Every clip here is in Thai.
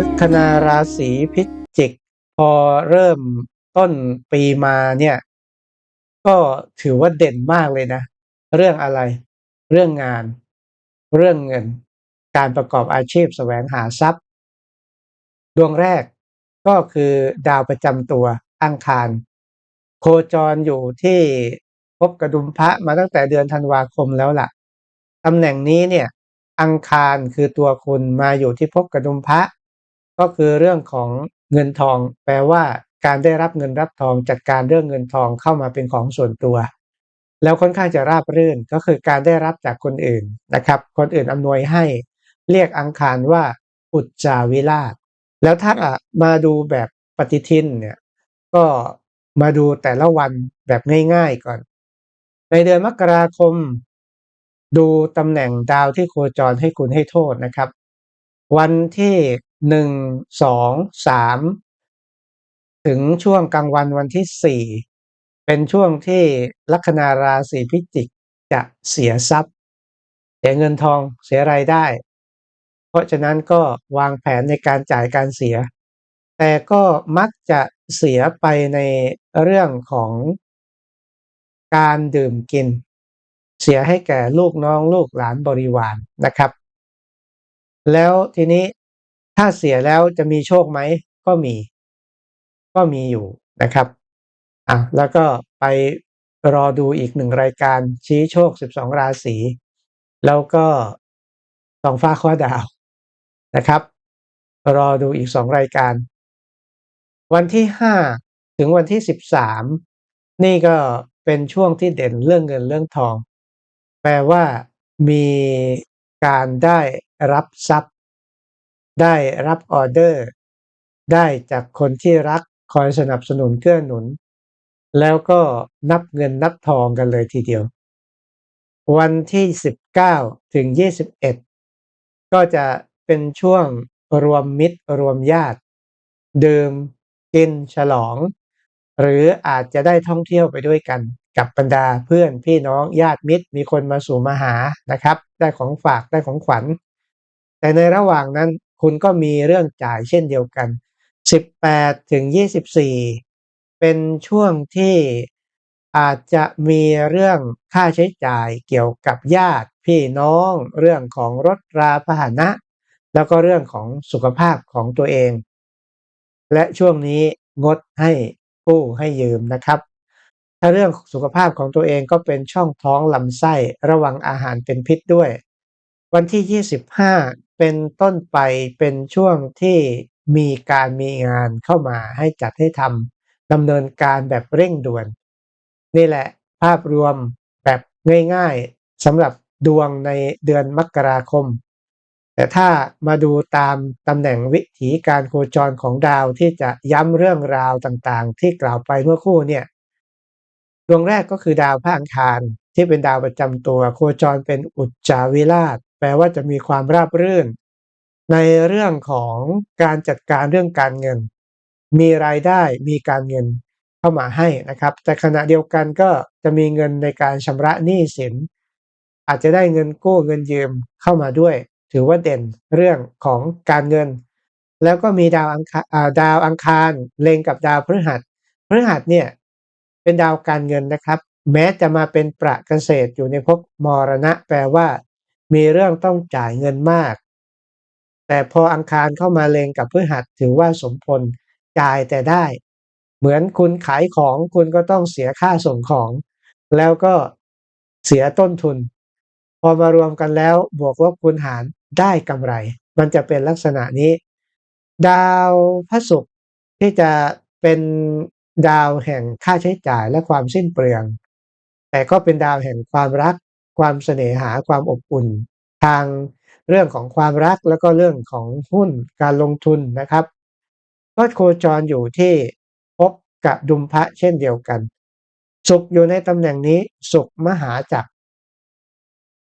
ลัคนาราศีพิจิก พอเริ่มต้นปีมาเนี่ย ก็ถือว่าเด่นมากเลยนะ เรื่องอะไร เรื่องงาน เรื่องเงิน การประกอบอาชีพแสวงหาทรัพย์ ดวงแรกก็คือดาวประจำตัวอังคาร โคจรอยู่ที่ภพกระดุมพระมาตั้งแต่เดือนธันวาคมแล้วล่ะตำแหน่งนี้เนี่ย อังคารคือตัวคุณมาอยู่ที่ภพกระดุมพระ ก็คือเรื่องของเงินทอง แปลว่าการได้รับเงินรับทองจัดการเรื่องเงินทองเข้ามาเป็นของส่วนตัว แล้วค่อนข้างจะราบรื่นก็คือการได้รับจากคนอื่นนะครับ คนอื่นอำนวยให้ เรียกอังคารว่า อุจจาวิราช แล้วถ้ามาดูแบบปฏิทินเนี่ยก็มาดูแต่ละวันแบบง่ายๆก่อน ในเดือนมกราคม ดูตำแหน่งดาวที่โคจรให้คุณให้โทษนะครับ วันที่ หนึ่งสองสามถึงช่วงกลางวันวันที่สี่เป็นช่วงที่ลัคนาราศีพิจิกจะเสียทรัพย์ เสียเงินทองเสียรายได้ เพราะฉะนั้นก็วางแผนในการจ่ายการเสีย แต่ก็มักจะเสียไปในเรื่องของการดื่มกิน เสียให้แก่ลูกน้องลูกหลานบริวารนนะครับ แล้วทีนี้ ถ้าเสียแล้วจะมีโชคไหม ก็มี ก็มีอยู่นะครับอะแล้วก็ไปรอดูอีกหนึ่งรายการชี้โชค 12 ราศี แล้วก็สองฟ้าข้อดาวนะครับ รอดูอีกสองรายการ วันที่ห้าถึงวันที่สิบสามนี่ก็เป็นช่วงที่เด่นเรื่องเงินเรื่องทอง แปลว่ามีการได้รับทรัพย์ ได้รับออเดอร์ ได้จากคนที่รักคอยสนับสนุนเกื้อหนุน แล้วก็นับเงินนับทองกันเลยทีเดียว วันที่ 19 ถึง 21 ก็จะเป็นช่วงรวมมิตรรวมญาติดื่มกินฉลอง หรืออาจจะได้ท่องเที่ยวไปด้วยกัน กับบรรดาเพื่อนพี่น้องญาติมิตรมีคนมาสู่มาหานะครับ ได้ของฝากได้ของขวัญ แต่ในระหว่างนั้น คุณก็มีเรื่องจ่ายเช่นเดียวกัน 18 ถึง 24 เป็นช่วงที่อาจจะมีเรื่องค่าใช้จ่ายเกี่ยวกับญาติพี่น้อง เรื่องของรถราพาหนะ แล้วก็เรื่องของสุขภาพของตัวเอง และช่วงนี้งดให้กู้ให้ยืมนะครับ ถ้าเรื่องสุขภาพของตัวเองก็เป็นช่องท้องลำไส้ระวังอาหารเป็นพิษด้วย วันที่ 25 เป็นต้นไปเป็นช่วงที่มีการมีงานเข้ามาให้จัดให้ทำดำเนินการแบบเร่งด่วน นี่แหละภาพรวมแบบง่ายๆสำหรับดวงในเดือนมกราคม แต่ถ้ามาดูตามตำแหน่งวิถีการโคจรของดาวที่จะย้ำเรื่องราวต่างๆ ที่กล่าวไปเมื่อคู่เนี่ยดวงแรกก็คือดาวพระอังคารที่เป็นดาวประจำตัวโคจรเป็นอุจจาวิราช ลว่าจะมีความราบรื่น ในเรื่องของการจัดการเรื่องการเงิน มีรายได้มีการเงินเข้ามาให้นะครับ แต่ขณะเดียวกันก็จะมีเงินในการชำระหนี้สิน อาจจะได้เงินกู้เงินยืมเข้ามาด้วย ถือว่าเด่นเรื่องของการเงิน แล้วก็มีดาวอังคารดาวอังคารเล็งกับดาวพฤหัสพฤหัสเนี่ยเป็นดาวการเงินนะครับ แม้จะมาเป็นประเกษตรอยู่ในภพมรณะ แปลว่า มีเรื่องต้องจ่ายเงินมาก แต่พออังคารเข้ามาเลงกับพฤหัสถือว่าสมพลจ่ายแต่ได้ เหมือนคุณขายของคุณก็ต้องเสียค่าส่งของ แล้วก็เสียต้นทุน พอมารวมกันแล้วบวกลบคูณหารได้กำไร มันจะเป็นลักษณะนี้ ดาวพระศุกร์ที่จะเป็นดาวแห่งค่าใช้จ่ายและความสิ้นเปลือง แต่ก็เป็นดาวแห่งความรัก ความเสน่หาความอบอุ่น ทางเรื่องของความรักแล้วก็เรื่องของหุ้นการลงทุนนะครับก็โคจรอยู่ที่พบกับดุมพระเช่นเดียวกัน สุขอยู่ในตำแหน่งนี้สุขมหาจักร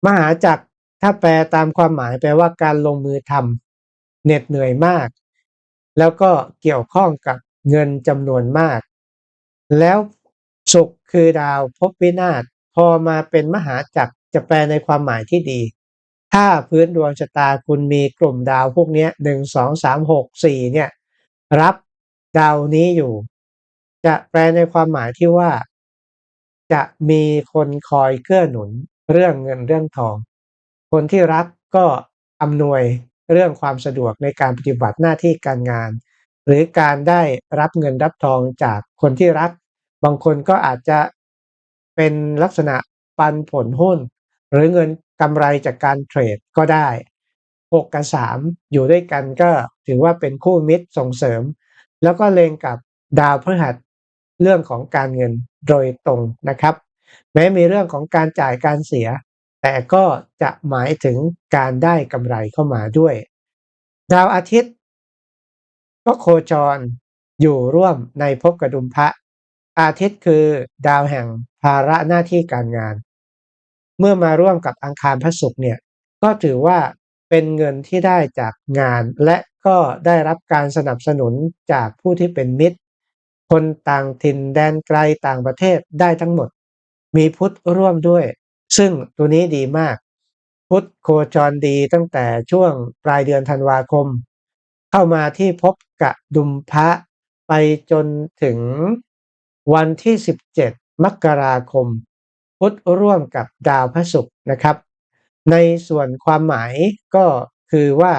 มหาจักรถ้าแปลตามความหมายแปลว่าการลงมือทำเหน็ดเหนื่อยมาก แล้วก็เกี่ยวข้องกับเงินจำนวนมาก แล้วสุขคือดาวภพวินาศพอมาเป็นมหาจักร จะแปลในความหมายที่ดี ถ้าพื้นดวงชะตาคุณมีกลุ่มดาวพวกนี้หนึ่งสองสามหกสี่เนี่ย รับดาวนี้อยู่ จะแปลในความหมายที่ว่า จะมีคนคอยเกื้อหนุนเรื่องเงินเรื่องทอง คนที่รักก็อำนวยเรื่องความสะดวกในการปฏิบัติหน้าที่การงาน หรือการได้รับเงินรับทองจากคนที่รัก บางคนก็อาจจะเป็นลักษณะปันผลหุ้น หรือเงินกำไรจากการเทรดก็ได้ 6 กับ 3 อยู่ด้วยกันก็ถือว่าเป็นคู่มิตรส่งเสริม แล้วก็เลงกับดาวพฤหัสเรื่องของการเงินโดยตรงนะครับ แม้มีเรื่องของการจ่ายการเสีย แต่ก็จะหมายถึงการได้กำไรเข้ามาด้วย ดาวอาทิตย์ ก็โคจรอยู่ร่วมในภพกระดุมพระอาทิตย์คือดาวแห่งภาระหน้าที่การงาน เมื่อมาร่วมกับอังคารพระศุกร์เนี่ยก็ถือว่าเป็นเงินที่ได้จากงาน และก็ได้รับการสนับสนุนจากผู้ที่เป็นมิตร คนต่างถิ่นแดนไกลต่างประเทศได้ทั้งหมด มีพุทธร่วมด้วย ซึ่งตัวนี้ดีมาก พุทธโคจรดีตั้งแต่ช่วงปลายเดือนธันวาคม เข้ามาที่พบกะดุมพระไปจนถึงวันที่ 17 มกราคม พุธร่วมกับดาวพระศุกร์นะครับ ในส่วนความหมายก็คือว่า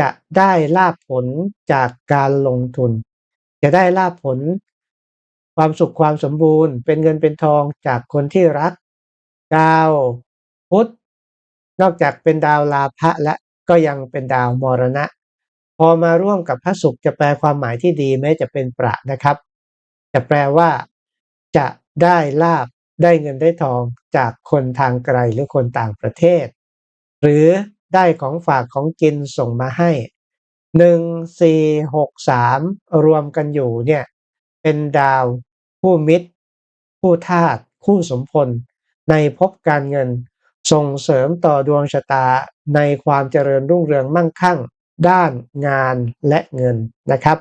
จะได้ลาบผลจากการลงทุน จะได้ลาบผล ความสุขความสมบูรณ์ เป็นเงินเป็นทองจากคนที่รัก ดาวพุธนอกจากเป็นดาวลาภะและก็ยังเป็นดาวมรณะ พอมาร่วมกับพระศุกร์จะแปลความหมายที่ดีแม้จะเป็นประนะครับ จะแปลว่า จะได้ลาบ ได้เงินได้ทองจากคนทางไกลหรือคนต่างประเทศ หรือได้ของฝากของกินส่งมาให้หนึ่งสี่หกสามรวมกันอยู่เนี่ยเป็นดาวผู้มิตรผู้ทาสคู่สมพล ในภพการเงิน ส่งเสริมต่อดวงชะตาในความเจริญรุ่งเรืองมั่งคั่ง ด้านงานและเงินนะครับ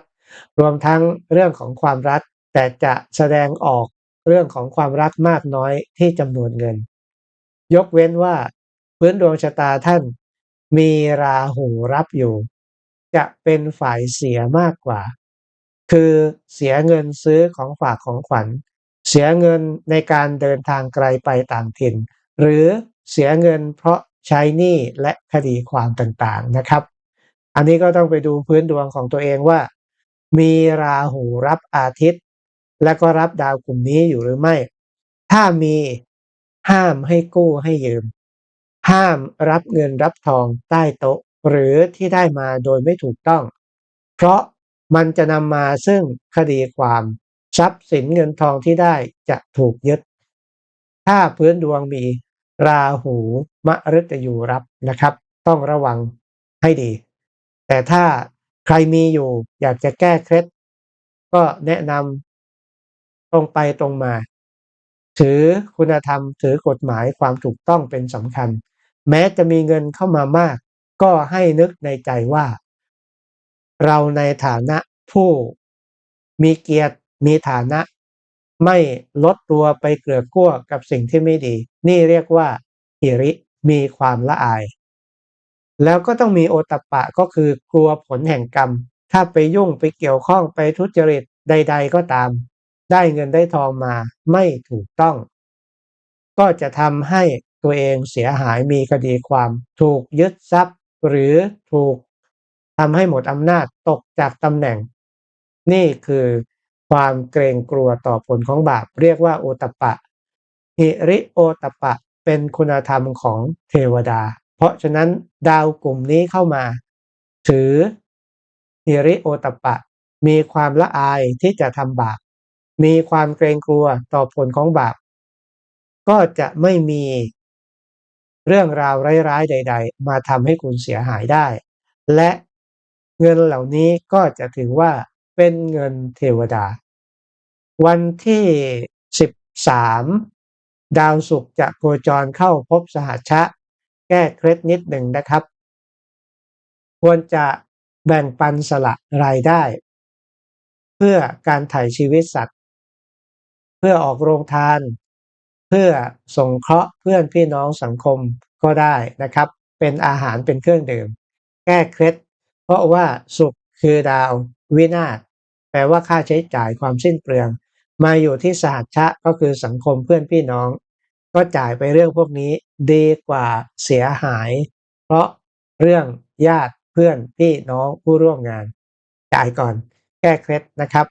รวมทั้งเรื่องของความรักแต่จะแสดงออก เรื่องของความรักมากน้อยที่จำนวนเงิน ยกเว้นว่า พื้นดวงชะตาท่าน มีราหูรับอยู่ จะเป็นฝ่ายเสียมากกว่า คือเสียเงินซื้อของฝากของขวัญ เสียเงินในการเดินทางไกลไปต่างถิ่น หรือเสียเงินเพราะใช้หนี้และคดีความต่างๆนะครับ อันนี้ก็ต้องไปดูพื้นดวงของตัวเองว่า มีราหูรับอาทิตย์ และก็รับดาวกลุ่มนี้อยู่หรือไม่ ถ้ามีห้ามให้กู้ให้ยืม ห้ามรับเงินรับทองใต้โต๊ะ หรือที่ได้มาโดยไม่ถูกต้อง เพราะมันจะนำมาซึ่งคดีความทรัพย์สินเงินทองที่ได้จะถูกยึด ถ้าพื้นดวงมีราหูมะฤตยูรับนะครับ ต้องระวังให้ดี แต่ถ้าใครมีอยู่อยากจะแก้เคล็ดก็แนะนำ ตรงไปตรงมา ถือคุณธรรม ถือกฎหมายความถูกต้องเป็นสำคัญ แม้จะมีเงินเข้ามามาก ก็ให้นึกในใจว่า เราในฐานะผู้มีเกียรติมีฐานะ ไม่ลดตัวไปเกลือกลั้วกับสิ่งที่ไม่ดี นี่เรียกว่าหิริมีความละอาย แล้วก็ต้องมีโอตปะก็คือกลัวผลแห่งกรรม ถ้าไปยุ่งไปเกี่ยวข้องไปทุจริตใด ๆ ก็ตาม ได้เงินได้ทองมาไม่ถูกต้อง ก็จะทำให้ตัวเองเสียหายมีคดีความ ถูกยึดทรัพย์ หรือถูกทำให้หมดอำนาจตกจากตำแหน่ง นี่คือความเกรงกลัวต่อผลของบาป เรียกว่าโอตปะหิริโอตปะเป็นคุณธรรมของเทวดา เพราะฉะนั้นดาวกลุ่มนี้เข้ามา ถือหิริโอตปะ มีความละอายที่จะทำบาป มีความเกรงกลัวต่อผลของบาป ก็จะไม่มีเรื่องราวร้ายๆ ใด ๆ มาทำให้คุณเสียหายได้ และเงินเหล่านี้ก็จะถือว่าเป็นเงินเทวดา วันที่ 13 ดาวศุกร์จะโคจรเข้าพบสหัชชะแก้เคล็ดนิดหนึ่งนะครับ ควรจะแบ่งปันสละรายได้ เพื่อการถ่ายชีวิตสัตว์ พื่อออกโรงทาน เพื่อส่งเคราะห์เพื่อนพี่น้องสังคมก็ได้นะครับ เป็นอาหารเป็นเครื่องดื่ม แก้เคล็ด เพราะว่าศุกร์คือดาว วินาศแปลว่าค่าใช้จ่ายความสิ้นเปลือง มาอยู่ที่สหัชชะก็คือสังคมเพื่อนพี่น้อง ก็จ่ายไปเรื่องพวกนี้ดีกว่าเสียหาย เพราะเรื่องญาติเพื่อนพี่น้องผู้ร่วมงาน จ่ายก่อน แก้เคล็ดนะครับ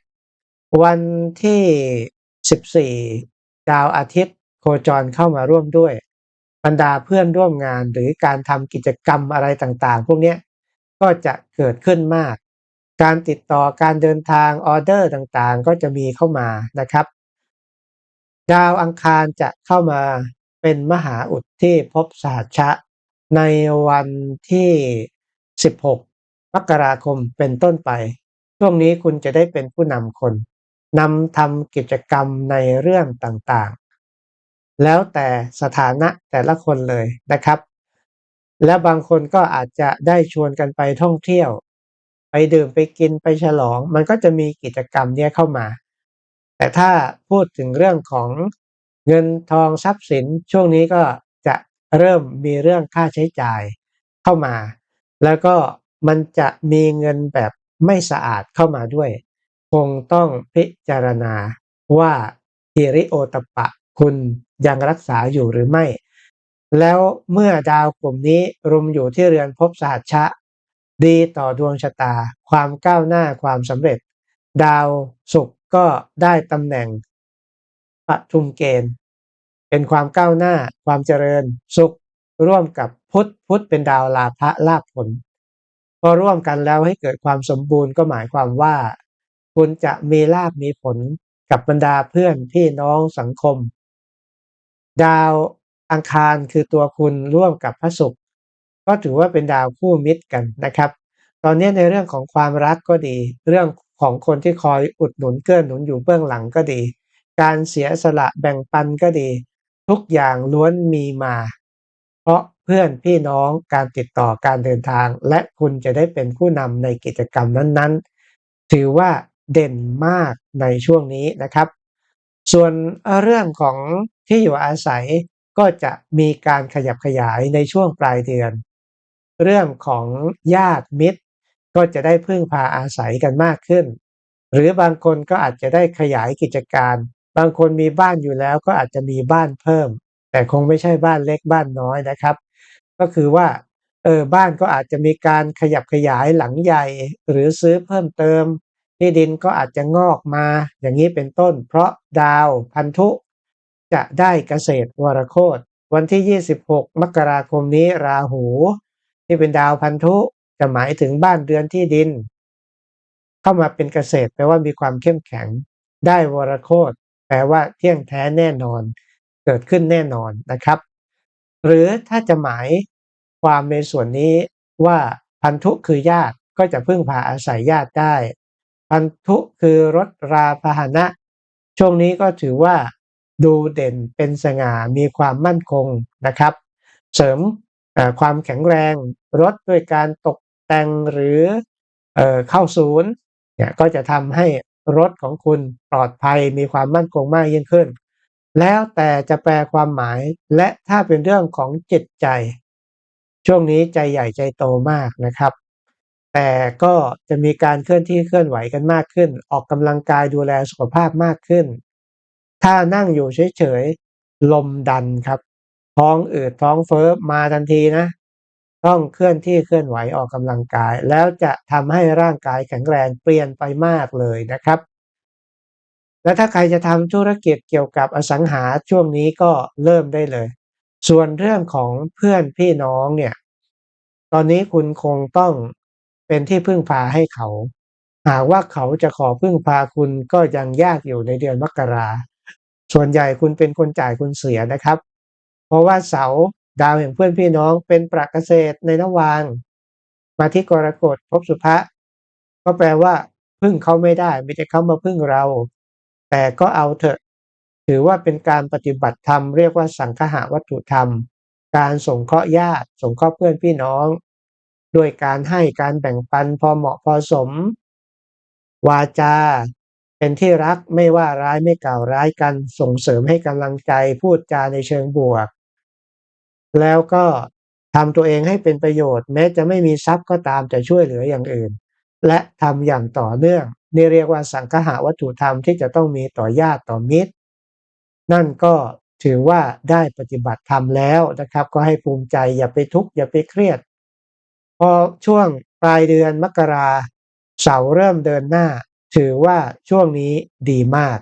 วันที่ 14 ดาวอาทิตย์โคจรเข้ามาร่วมด้วย บรรดาเพื่อนร่วมงานหรือการทำกิจกรรมอะไรต่างๆ พวกนี้ก็จะเกิดขึ้นมาก การติดต่อการเดินทางออเดอร์ต่างๆ ก็จะมีเข้ามานะครับ ดาวอังคารจะเข้ามาเป็นมหาอุดที่ภพสหัชะ ในวันที่ 16มกราคมเป็นต้นไป ช่วงนี้คุณจะได้เป็นผู้นำคน นำทำกิจกรรมในเรื่องต่างๆ แล้วแต่สถานะแต่ละคนเลยนะครับ และบางคนก็อาจจะได้ชวนกันไปท่องเที่ยว ไปดื่มไปกินไปฉลอง มันก็จะมีกิจกรรมเนี้ยเข้ามา แต่ถ้าพูดถึงเรื่องของเงินทองทรัพย์สินช่วงนี้ก็จะเริ่มมีเรื่องค่าใช้จ่ายเข้ามา แล้วก็มันจะมีเงินแบบไม่สะอาดเข้ามาด้วย คงต้องพิจารณาว่าฮิริโอตปปะคุณยังรักษาอยู่หรือไม่ แล้วเมื่อดาวกลุ่มนี้รุมอยู่ที่เรือนภพสหัชชะ ดีต่อดวงชะตา ความก้าวหน้าความสำเร็จ ดาวศุกร์ก็ได้ตำแหน่งปทุมเกณฑ์ เป็นความก้าวหน้าความเจริญสุข ร่วมกับพุทธพุทธเป็นดาวลาภะลาภผล พอร่วมกันแล้วให้เกิดความสมบูรณ์ก็หมายความว่า คุณจะมีลาภมีผลกับบรรดาเพื่อนพี่น้องสังคม ดาวอังคารคือตัวคุณร่วมกับพระศุกร์ก็ถือว่าเป็นดาวคู่มิตรกันนะครับ ตอนนี้ในเรื่องของความรักก็ดี เรื่องของคนที่คอยอุดหนุนเกื้อหนุนอยู่เบื้องหลังก็ดี การเสียสละแบ่งปันก็ดี ทุกอย่างล้วนมีมา เพราะเพื่อนพี่น้องการติดต่อการเดินทาง และคุณจะได้เป็นผู้นำในกิจกรรมนั้นๆ ถือว่า เด่นมากในช่วงนี้นะครับ ส่วนเรื่องของที่อยู่อาศัยก็จะมีการขยับขยายในช่วงปลายเดือน เรื่องของญาติมิตร ก็จะได้พึ่งพาอาศัยกันมากขึ้น หรือบางคนก็อาจจะได้ขยายกิจการ บางคนมีบ้านอยู่แล้วก็อาจจะมีบ้านเพิ่ม แต่คงไม่ใช่บ้านเล็กบ้านน้อยนะครับ ก็คือว่าเออบ้านก็อาจจะมีการขยับขยายหลังใหญ่ หรือซื้อเพิ่มเติม ที่ดินก็อาจจะงอกมาอย่างนี้เป็นต้น เพราะดาวพันธุจะได้เกษตรวรโคตวันที่ 26 มกราคมนี้ราหู ที่เป็นดาวพันธุจะหมายถึงบ้านเรือนที่ดิน เข้ามาเป็นเกษตรแปลว่ามีความเข้มแข็ง ได้วรโคตแปลว่าเที่ยงแท้แน่นอน เกิดขึ้นแน่นอนนะครับ หรือถ้าจะหมายความในส่วนนี้ว่าพันธุคือญาติก็จะพึ่งพาอาศัยญาติได้ พันธุคือรถราพาหนะ ช่วงนี้ก็ถือว่าดูเด่นเป็นสง่ามีความมั่นคงนะครับ เสริมความแข็งแรงรถด้วยการตกแต่งหรือเอเข้าศูนย์เนี่ยก็จะทำให้รถของคุณปลอดภัยมีความมั่นคงมากยิ่งขึ้น แล้วแต่จะแปลความหมายและถ้าเป็นเรื่องของจิตใจ ช่วงนี้ใจใหญ่ใจโตมากนะครับ แต่ก็จะมีการเคลื่อนที่เคลื่อนไหวกันมากขึ้น ออกกำลังกายดูแลสุขภาพมากขึ้น ถ้านั่งอยู่เฉยๆลมดันครับ ท้องอืดท้องเฟ้อมาทันทีนะ ต้องเคลื่อนที่เคลื่อนไหวออกกำลังกาย แล้วจะทำให้ร่างกายแข็งแรงเปลี่ยนไปมากเลยนะครับ และถ้าใครจะทำธุรกิจเกี่ยวกับอสังหาช่วงนี้ก็เริ่มได้เลย ส่วนเรื่องของเพื่อนพี่น้องเนี่ยตอนนี้คุณคงต้อง เป็นที่พึ่งพาให้เขา หากว่าเขาจะขอพึ่งพาคุณก็ยังยากอยู่ในเดือนมกราส่วนใหญ่คุณเป็นคนจ่ายคุณเสียนะครับ เพราะว่าเสาดาวแห่งเพื่อนพี่น้องเป็นประเกษตรในนวาง มาที่กรกฎภพสุภะก็แปลว่าพึ่งเขาไม่ได้ไม่ใช่เขามาพึ่งเรา แต่ก็เอาเถอะ ถือว่าเป็นการปฏิบัติธรรมเรียกว่าสังฆะวัตถุธรรม การสงเคราะห์ญาติ สงเคราะห์เพื่อนพี่น้อง ด้วยการให้การแบ่งปันพอเหมาะพอสม วาจา เป็นที่รักไม่ว่าร้ายไม่กล่าวร้ายกันส่งเสริมให้กำลังใจพูดจาในเชิงบวก แล้วก็ทำตัวเองให้เป็นประโยชน์ แม้จะไม่มีทรัพย์ก็ตามแต่ช่วยเหลืออย่างอื่น และทำอย่างต่อเนื่องนี่เรียกว่าสังคหาวัตถุธรรมที่จะต้องมีต่อญาติต่อมิตร นั่นก็ถือว่าได้ปฏิบัติธรรมแล้วนะครับ ก็ให้ภูมิใจอย่าไปทุกข์อย่าไปเครียด พอช่วงปลายเดือนมกราเสาเริ่มเดินหน้า ถือว่าช่วงนี้ดีมาก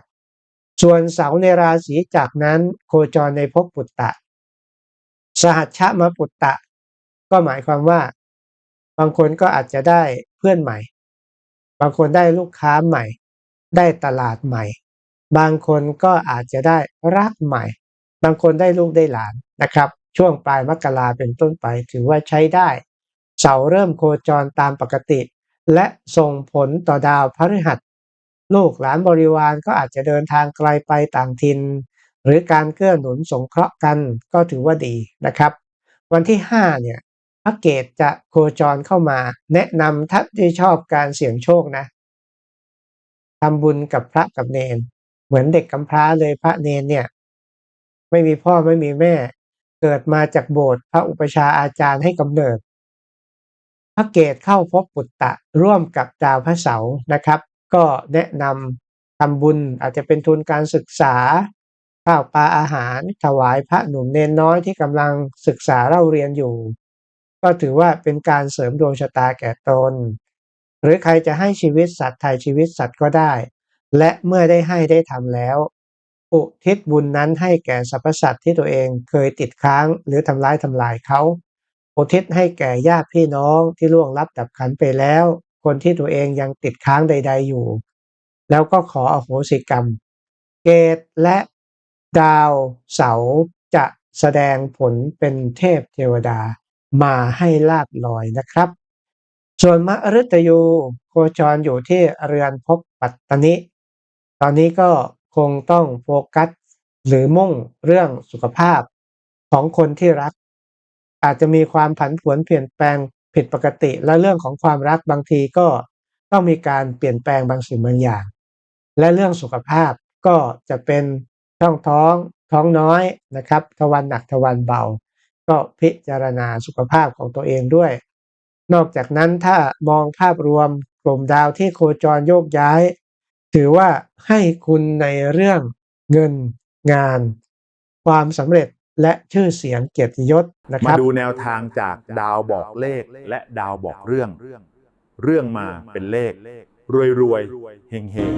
ส่วนเสาในราศีจักนั้นโคจรในภพปุตตะ สหัชชะมาปุตตะ ก็หมายความว่า บางคนก็อาจจะได้เพื่อนใหม่ บางคนได้ลูกค้าใหม่ ได้ตลาดใหม่ บางคนก็อาจจะได้รักใหม่ บางคนได้ลูกได้หลานนะครับ ช่วงปลายมกราเป็นต้นไปถือว่าใช้ได้ เสาเริ่มโคจรตามปกติ และส่งผลต่อดาวพฤหัส ลูกหลานบริวารก็อาจจะเดินทางไกลไปต่างถิ่นหรือการเกื้อหนุนสงเคราะห์กันก็ถือว่าดีนะครับ วันที่ 5 เนี่ยพระเกตจะโคจรเข้ามา แนะนำถ้านที่ชอบการเสี่ยงโชคนะทำบุญกับพระกับเนน เหมือนเด็กกำพร้าเลยพระเนนเนี่ย ไม่มีพ่อไม่มีแม่ เกิดมาจากโบสถ์พระอุปชาอาจารย์ให้กำเนิด ระเกตเข้าพบปุตตะร่วมกับดาวพระเสาร์นะครับ ก็แนะนำทำบุญอาจจะเป็นทุนการศึกษาข้าวปลาอาหาร ถวายพระหนุ่มเนนน้อยที่กำลังศึกษาเล่าเรียนอยู่ ก็ถือว่าเป็นการเสริมดวงชะตาแก่ตน หรือใครจะให้ชีวิตสัตว์ไทยชีวิตสัตว์ก็ได้ และเมื่อได้ให้ได้ทำแล้ว อุทิศบุญนั้นให้แก่สรรพสัตว์ที่ตัวเองเคยติดค้างหรือทำร้ายทำลายเขา อุทิศให้แก่ญาติพี่น้องที่ล่วงลับดับขันไปแล้ว คนที่ตัวเองยังติดค้างใด ๆอยู่ แล้วก็ขออโหสิกรรม เกตและดาวเสาจะแสดงผลเป็นเทพเทวดามาให้ลาบลอยนะครับ ส่วนมฤตยูโคจรอยู่ที่เรือนภพปัตตนิ ตอนนี้ก็คงต้องโฟกัสหรือมุ่งเรื่องสุขภาพของคนที่รัก อาจจะมีความผันผวนเปลี่ยนแปลงผิดปกติ และเรื่องของความรักบางทีก็ต้องมีการเปลี่ยนแปลงบางสิ่งบางอย่าง และเรื่องสุขภาพก็จะเป็นช่องท้องท้องน้อยนะครับทวันหนักทวันเบา ก็พิจารณาสุขภาพของตัวเองด้วย นอกจากนั้นถ้ามองภาพรวมกลุ่มดาวที่โคจรโยกย้าย ถือว่าให้คุณในเรื่องเงิน งาน ความสำเร็จ และชื่อเสียงเกียรติยศนะครับมาดูแนวทางจากดาวบอกเลขและดาวบอกเรื่อง เรื่องมาเป็นเลข รวยรวยๆเฮงเฮง